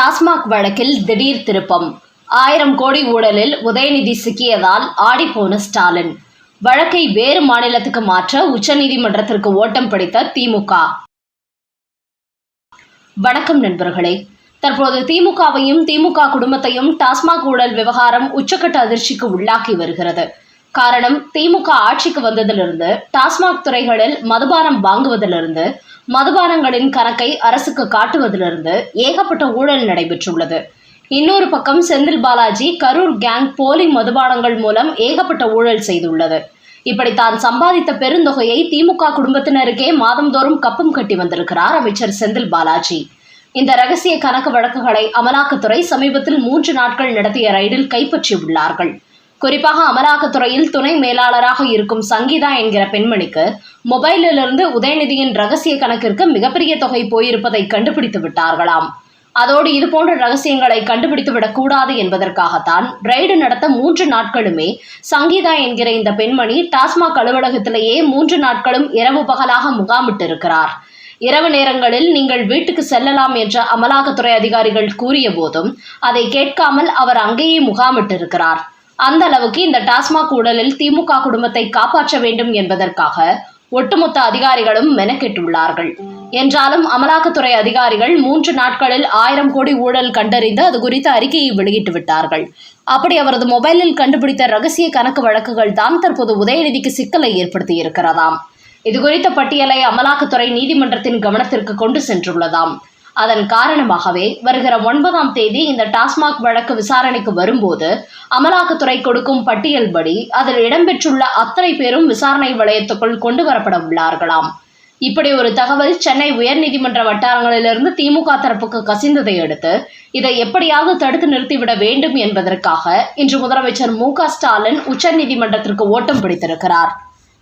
டாஸ்மாக் வழக்கில் திடீர் திருப்பம். ஆயிரம் கோடி ஊழலில் உதயநிதி சிக்கியதால் ஆடிப்போன ஸ்டாலின். வழக்கை வேறு மாநிலத்துக்கு மாற்ற உச்சநீதிமன்றத்திற்கு ஓட்டம் பிடித்த திமுக. வணக்கம் நண்பர்களே. தற்போது திமுகவையும் திமுக குடும்பத்தையும் டாஸ்மாக் ஊழல் விவகாரம் உச்சக்கட்ட அதிர்ச்சிக்கு உள்ளாக்கி வருகிறது. காரணம் திமுக ஆட்சிக்கு வந்ததிலிருந்து டாஸ்மாக் துறைகளில் மதுபானம் வாங்குவதிலிருந்து மதுபானங்களின் கணக்கை அரசுக்கு காட்டுவதிலிருந்து ஏகப்பட்ட ஊழல் நடைபெற்றுள்ளது. இன்னொரு பக்கம் செந்தில் பாலாஜி கரூர் கேங் போலி மதுபானங்கள் மூலம் ஏகப்பட்ட ஊழல் செய்துள்ளது. இப்படி தான் சம்பாதித்த பெருந்தொகையை திமுக குடும்பத்தினருக்கே மாதந்தோறும் கப்பம் கட்டி வந்திருக்கிறார் அமைச்சர் செந்தில் பாலாஜி. இந்த ரகசிய கணக்கு வழக்குகளை அமலாக்கத்துறை சமீபத்தில் மூன்று நாட்கள் நடத்திய ரைடில் கைப்பற்றியுள்ளார்கள். குறிப்பாக அமலாக்கத்துறையில் துணை மேலாளராக இருக்கும் சங்கீதா என்கிற பெண்மணிக்கு மொபைலிலிருந்து உதயநிதியின் ரகசிய கணக்கிற்கு மிகப்பெரிய தொகை போயிருப்பதை கண்டுபிடித்து விட்டார்களாம். அதோடு இதுபோன்ற ரகசியங்களை கண்டுபிடித்துவிடக் கூடாது என்பதற்காகத்தான் ரைடு நடத்த மூன்று நாட்களுமே சங்கீதா என்கிற இந்த பெண்மணி டாஸ்மாக் அலுவலகத்திலேயே மூன்று நாட்களும் இரவு பகலாக முகாமிட்டிருக்கிறார். இரவு நேரங்களில் நீங்கள் வீட்டுக்கு செல்லலாம் என்ற அமலாக்கத்துறை அதிகாரிகள் கூறிய போதும் அதை கேட்காமல் அவர் அங்கேயே முகாமிட்டிருக்கிறார். அந்த அளவுக்கு இந்த டாஸ்மாக் ஊழலில் திமுக குடும்பத்தை காப்பாற்ற வேண்டும் என்பதற்காக ஒட்டுமொத்த அதிகாரிகளும் மெனக்கெட்டுள்ளார்கள். என்றாலும் அமலாக்கத்துறை அதிகாரிகள் மூன்று நாட்களில் ஆயிரம் கோடி ஊழல் கண்டறிந்து அது குறித்த அறிக்கையை வெளியிட்டு விட்டார்கள். அப்படி அவரது மொபைலில் கண்டுபிடித்த ரகசிய கணக்கு வழக்குகள் தான் தற்போது உதயநிதிக்கு சிக்கலை ஏற்படுத்தி இருக்கிறதாம் இது குறித்த பட்டியலை அமலாக்கத்துறை நீதிமன்றத்தின் கவனத்திற்கு கொண்டு சென்றுள்ளதாம். அதன் காரணமாகவே வருகிற ஒன்பதாம் தேதி இந்த டாஸ்மாக் வழக்கு விசாரணைக்கு வரும்போது அமலாக்கத்துறை கொடுக்கும் பட்டியல்படி அதில் இடம்பெற்றுள்ள அத்தனை பேரும் விசாரணை வளையத்துக்குள் கொண்டு வரப்பட உள்ளார்களாம். இப்படி ஒரு தகவல் சென்னை உயர்நீதிமன்ற வட்டாரங்களிலிருந்து திமுக தரப்புக்கு கசிந்ததை அடுத்து இதை எப்படியாவது தடுத்து நிறுத்திவிட வேண்டும் என்பதற்காக இன்று முதலமைச்சர் மு க ஸ்டாலின் உச்சநீதிமன்றத்திற்கு ஓட்டம் பிடித்திருக்கிறார்.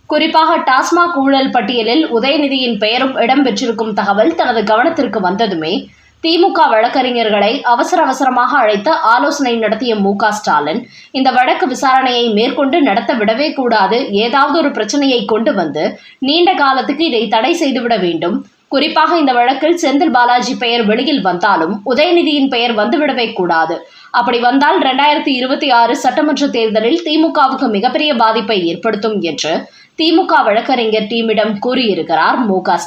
குறிப்பாக டாஸ்மாக் ஊழல் பட்டியலில் உதயநிதியின் பெயரும் இடம்பெற்றிருக்கும் தகவல் தனது கவனத்திற்கு வந்ததுமே திமுக வழக்கறிஞர்களை அவசர அவசரமாக அழைத்து ஆலோசனை நடத்திய மு ஸ்டாலின் இந்த வழக்கு விசாரணையை மேற்கொண்டு நடத்த விடவே கூடாது ஏதாவது ஒரு பிரச்சனையை கொண்டு வந்து நீண்ட காலத்துக்கு இதை தடை செய்துவிட வேண்டும் குறிப்பாக இந்த வழக்கில் செந்தில் பாலாஜி பெயர் வெளியில் வந்தாலும் உதயநிதியின் பெயர் வந்துவிடவே கூடாது. அப்படி வந்தால் இரண்டாயிரத்தி இருபத்தி ஆறு சட்டமன்ற தேர்தலில் திமுகவுக்கு மிகப்பெரிய பாதிப்பை ஏற்படுத்தும் என்று திமுக வழக்கறிஞர் டீமிடம் கூறியிருக்கிறார் மு க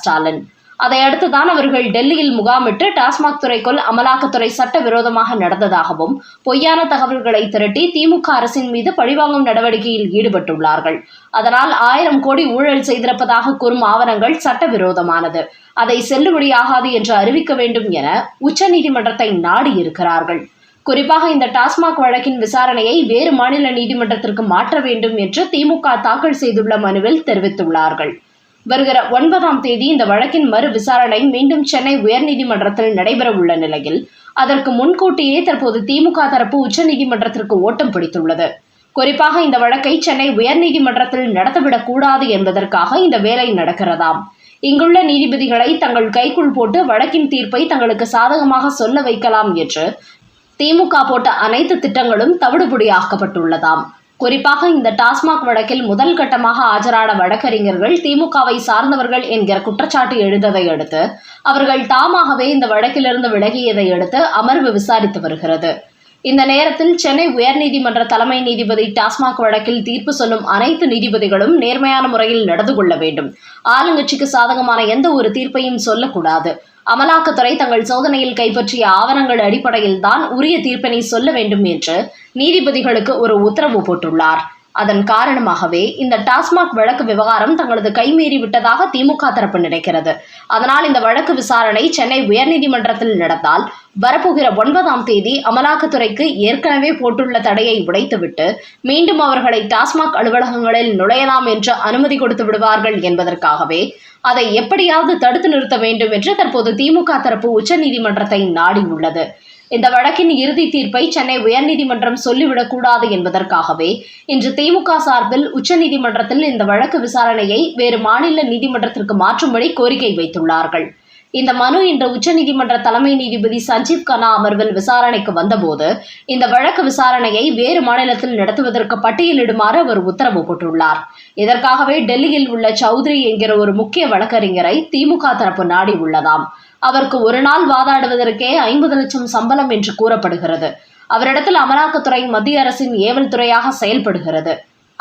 அதையடுத்துதான் அவர்கள் டெல்லியில் முகாமிட்டு டாஸ்மாக் துறைக்குள் அமலாக்கத்துறை சட்டவிரோதமாக நடந்ததாகவும் பொய்யான தகவல்களை திரட்டி திமுக அரசின் மீது பழிவாங்கும் நடவடிக்கையில் ஈடுபட்டுள்ளார்கள். அதனால் ஆயிரம் கோடி ஊழல் செய்திருப்பதாக கூறும் ஆவணங்கள் சட்டவிரோதமானது. அதை செல்லுபடியாகாது என்று அறிவிக்க வேண்டும் என உச்சநீதிமன்றத்தை நாடியிருக்கிறார்கள். குறிப்பாக இந்த டாஸ்மாக் வழக்கின் விசாரணையை வேறு மாநில நீதிமன்றத்திற்கு மாற்ற வேண்டும் என்று திமுக தாக்கல் செய்துள்ள மனுவில் தெரிவித்துள்ளார்கள். வருகிற ஒன்பதாம் தேதி இந்த வழக்கின் மறு விசாரணை மீண்டும் சென்னை உயர்நீதிமன்றத்தில் நடைபெற உள்ள நிலையில். அதற்கு முன்கூட்டியே தற்போது திமுக தரப்பு உச்சநீதிமன்றத்திற்கு ஓட்டம் பிடித்துள்ளது. குறிப்பாக இந்த வழக்கை சென்னை உயர்நீதிமன்றத்தில் நடத்தவிடக் கூடாது என்பதற்காக இந்த வேலை நடக்கிறதாம். இங்குள்ள நீதிபதிகளை தங்கள் கைக்குள் போட்டு வழக்கின் தீர்ப்பை தங்களுக்கு சாதகமாக சொல்ல வைக்கலாம் என்று திமுக போட்ட அனைத்து திட்டங்களும் தவிடுபொடியாக்கப்பட்டுள்ளதாம். குறிப்பாக இந்த டாஸ்மாக் வழக்கில் முதல் கட்டமாக ஆஜரான வழக்கறிஞர்கள் திமுகவை சார்ந்தவர்கள் என்கிற குற்றச்சாட்டு எழுந்ததை அடுத்து அவர்கள் தாமாகவே இந்த வழக்கிலிருந்து விலகியதை அடுத்து அமர்வு விசாரித்து வருகிறது. இந்த நேரத்தில் சென்னை உயர்நீதிமன்ற தலைமை நீதிபதி டாஸ்மாக் வழக்கில் தீர்ப்பு சொல்லும் அனைத்து நீதிபதிகளும் நேர்மையான முறையில் நடந்து கொள்ள வேண்டும். ஆளுங்கட்சிக்கு சாதகமான எந்த ஒரு தீர்ப்பையும் சொல்லக்கூடாது. அமலாக்கத்துறை தங்கள் சோதனையில் கைப்பற்றிய ஆவணங்கள் அடிப்படையில் தான் உரிய தீர்ப்பினை சொல்ல வேண்டும் என்று நீதிபதிகளுக்கு ஒரு உத்தரவு போட்டுள்ளார். அதன் காரணமாகவே இந்த டாஸ்மாக் வழக்கு விவகாரம் தங்களது கைமீறி விட்டதாக திமுக தரப்பு நினைக்கிறது. அதனால் இந்த வழக்கு விசாரணை சென்னை உயர்நீதிமன்றத்தில் நடந்தால் வரப்போகிற ஒன்பதாம் தேதி அமலாக்கத்துறைக்கு ஏற்கனவே போட்டுள்ள தடையை உடைத்துவிட்டு மீண்டும் அவர்களை டாஸ்மாக் அலுவலகங்களில் நுழையலாம் என்று அனுமதி கொடுத்து விடுவார்கள் என்பதற்காகவே அதை எப்படியாவது தடுத்து நிறுத்த வேண்டும் என்று தற்போது திமுக தரப்பு உச்சநீதிமன்றத்தை நாடியுள்ளது. இந்த வழக்கின் இறுதி தீர்ப்பை சென்னை உயர்நீதிமன்றம் சொல்லிவிடக்கூடாது என்பதற்காகவே இன்று திமுக சார்பில் உச்சநீதிமன்றத்தில் இந்த வழக்கு விசாரணையை வேறு மாநில நீதிமன்றத்திற்கு மாற்றும்படி கோரிக்கை வைத்துள்ளார்கள். இந்த மனு இன்று உச்சநீதிமன்ற தலைமை நீதிபதி சஞ்சீவ் கனா அமர்வில் விசாரணைக்கு வந்தபோது இந்த வழக்கு விசாரணையை வேறு மாநிலத்தில் நடத்துவதற்கு பட்டியலிடுமாறு அவர் உத்தரவு போட்டுள்ளார். இதற்காகவே டெல்லியில் உள்ள சௌத்ரி என்கிற ஒரு முக்கிய வழக்கறிஞரை திமுக தரப்பு நாடி உள்ளதாம். அவருக்கு ஒரு நாள் வாதாடுவதற்கே ஐம்பது லட்சம் சம்பளம் என்று கூறப்படுகிறது. அவரிடத்தில் அமலாக்கத்துறை மத்திய அரசின் ஏவல் துறையாக செயல்படுகிறது.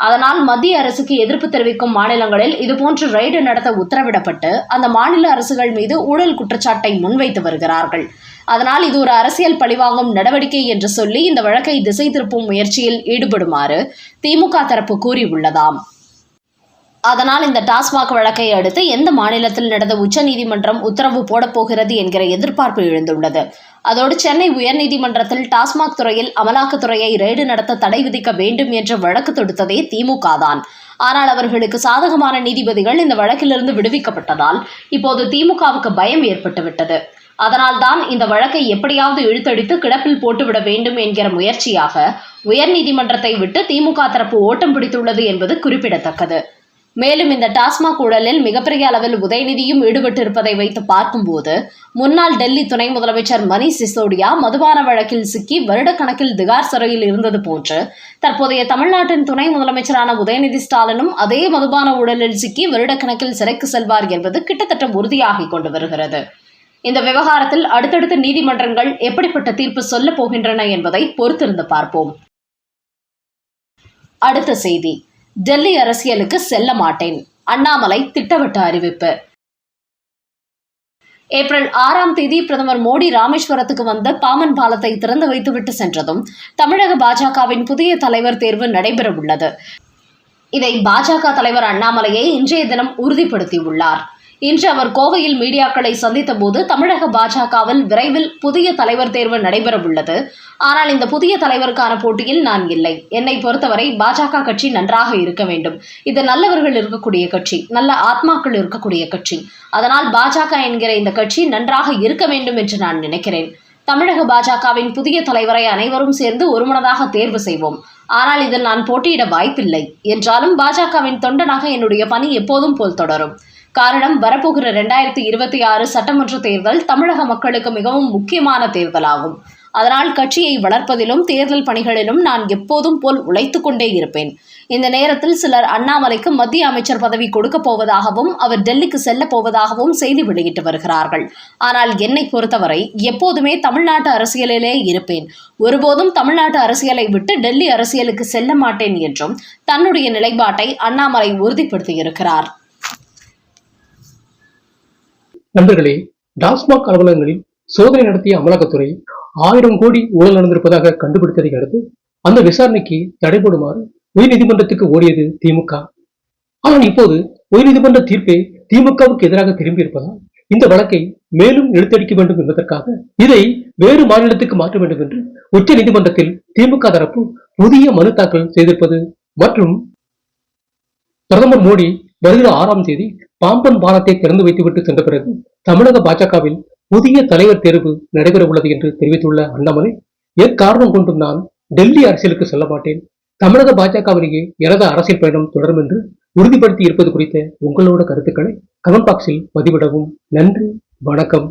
அதனால் மத்திய அரசுக்கு எதிர்ப்பு தெரிவிக்கும் மாநிலங்களில் இதுபோன்று ரெய்டு நடத்த உத்தரவிடப்பட்டு அந்த மாநில அரசுகள் மீது ஊழல் குற்றச்சாட்டை முன்வைத்து வருகிறார்கள். அதனால் இது ஒரு அரசியல் பழிவாங்கும் நடவடிக்கை என்று சொல்லி இந்த வழக்கை திசை திருப்பும் முயற்சியில் ஈடுபடுமாறு திமுக தரப்பு கூறியுள்ளதாம். அதனால் இந்த டாஸ்மாக் வழக்கை அடுத்து எந்த மாநிலத்தில் நடந்த உச்சநீதிமன்றம் உத்தரவு போடப்போகிறது என்கிற எதிர்பார்ப்பு எழுந்துள்ளது. அதோடு சென்னை உயர்நீதிமன்றத்தில் டாஸ்மாக் துறையில் அமலாக்கத்துறையை ரெய்டு நடத்த தடை விதிக்க வேண்டும் என்று வழக்கு தொடுத்ததே திமுக தான் ஆனால் அவர்களுக்கு சாதகமான நீதிபதிகள் இந்த வழக்கிலிருந்து விடுவிக்கப்பட்டதால் இப்போது திமுகவுக்கு பயம் ஏற்பட்டுவிட்டது. அதனால்தான் இந்த வழக்கை எப்படியாவது இழுத்தடித்து கிடப்பில் போட்டுவிட வேண்டும் என்கிற முயற்சியாக உயர்நீதிமன்றத்தை விட்டு திமுக தரப்பு ஓட்டம் பிடித்துள்ளது என்பது குறிப்பிடத்தக்கது. மேலும் இந்த டாஸ்மாக் ஊழலில் மிகப்பெரிய அளவில் உதயநிதியும் ஈடுபட்டிருப்பதை வைத்து பார்க்கும்போது முன்னாள் டெல்லி துணை முதலமைச்சர் மணீஷ் சிசோடியா மதுபான வழக்கில் சிக்கி வருடக்கணக்கில் திகார் சிறையில் இருந்தது போன்று தற்போதைய தமிழ்நாட்டின் துணை முதலமைச்சரான உதயநிதி ஸ்டாலினும் அதே மதுபான ஊழலில் சிக்கி வருடக்கணக்கில் சிறைக்கு செல்வார் என்பது கிட்டத்தட்ட உறுதியாகிக் கொண்டு வருகிறது. இந்த விவகாரத்தில் அடுத்தடுத்த நீதிமன்றங்கள் எப்படிப்பட்ட தீர்ப்பு சொல்லப் போகின்றன என்பதை பொறுத்திருந்து பார்ப்போம். அடுத்த செய்தி. டெல்லி அரசியலுக்கு செல்ல மாட்டேன். அண்ணாமலை திட்டவட்ட அறிவிப்பு. ஏப்ரல் ஆறாம் தேதி பிரதமர் மோடி ராமேஸ்வரத்துக்கு வந்து பாமன் பாலத்தை திறந்து வைத்துவிட்டு சென்றதும் தமிழக பாஜகவின் புதிய தலைவர் தேர்வு நடைபெறவுள்ளது. இதை பாஜக தலைவர் அண்ணாமலையே இன்றைய தினம் உறுதிப்படுத்தியுள்ளார். இன்று அவர் கோவையில் மீடியாக்களை சந்தித்த போது தமிழக பாஜகவில் விரைவில் புதிய தலைவர் தேர்வு நடைபெறவுள்ளது. ஆனால் இந்த புதிய தலைவருக்கான போட்டியில் நான் இல்லை. என்னை பொறுத்தவரை பாஜக கட்சி நன்றாக இருக்க வேண்டும். இது நல்லவர்கள் இருக்கக்கூடிய கட்சி நல்ல ஆத்மாக்கள் இருக்கக்கூடிய கட்சி. அதனால் பாஜக என்கிற இந்த கட்சி நன்றாக இருக்க வேண்டும் என்று நான் நினைக்கிறேன். தமிழக பாஜகவின் புதிய தலைவரை அனைவரும் சேர்ந்து ஒருமனதாக தேர்வு செய்வோம். ஆனால் இதில் நான் போட்டியிட வாய்ப்பில்லை. என்றாலும் பாஜகவின் தொண்டனாக என்னுடைய பணி எப்போதும் போல் தொடரும். காரணம் வரப்போகிற இரண்டாயிரத்தி இருபத்தி ஆறு சட்டமன்ற தேர்தல் தமிழக மக்களுக்கு மிகவும் முக்கியமான தேர்தலாகும். அதனால் கட்சியை வளர்ப்பதிலும் தேர்தல் பணிகளிலும் நான் எப்போதும் போல் உழைத்து கொண்டே இருப்பேன். இந்த நேரத்தில் சிலர் அண்ணாமலைக்கு மத்திய அமைச்சர் பதவி கொடுக்கப் போவதாகவும் அவர் டெல்லிக்கு செல்லப் போவதாகவும் செய்தி வெளியிட்டு வருகிறார்கள். ஆனால் என்னை பொறுத்தவரை எப்போதுமே தமிழ்நாட்டு அரசியலிலே இருப்பேன். ஒருபோதும் தமிழ்நாட்டு அரசியலை விட்டு டெல்லி அரசியலுக்கு செல்ல மாட்டேன் என்றும் தன்னுடைய நிலைப்பாட்டை அண்ணாமலை உறுதிப்படுத்தியிருக்கிறார். நண்பர்களே டாஸ்மாக் அலுவலகங்களில் சோதனை நடத்திய அமலாக்கத்துறை ஆயிரம் கோடி ஊழல் நடந்திருப்பதாக கண்டுபிடித்ததை அடுத்து அந்த விசாரணைக்கு தடை போடுமாறு உயர்நீதிமன்றத்துக்கு ஓடியது திமுக. ஆனால் இப்போது உயர்நீதிமன்ற தீர்ப்பே திமுகவுக்கு எதிராக திரும்பி இருப்பதால் இந்த வழக்கை மேலும் இழுத்தடிக்க வேண்டும் என்பதற்காக இதை வேறு மாநிலத்துக்கு மாற்ற வேண்டும் என்று உச்ச நீதிமன்றத்தில் திமுக தரப்பு புதிய மனு தாக்கல் செய்திருப்பது மற்றும் பிரதமர் மோடி வருகிற ஆறாம் தேதி பாம்பன் பாலத்தை திறந்து வைத்துவிட்டு சென்ற பிறகு தமிழக பாஜகவில் புதிய தலைவர் தேர்வு நடைபெற உள்ளது என்று தெரிவித்துள்ள அண்ணாமலை எக்காரணம் கொண்டும் நான் டெல்லி அரசியலுக்கு செல்ல மாட்டேன். தமிழக பாஜகவிலேயே எனது அரசியல் பயணம் தொடரும் என்று உறுதிப்படுத்தி இருப்பது குறித்த உங்களோட கருத்துக்களை கமெண்ட் பாக்ஸில் பதிவிடவும். நன்றி வணக்கம்.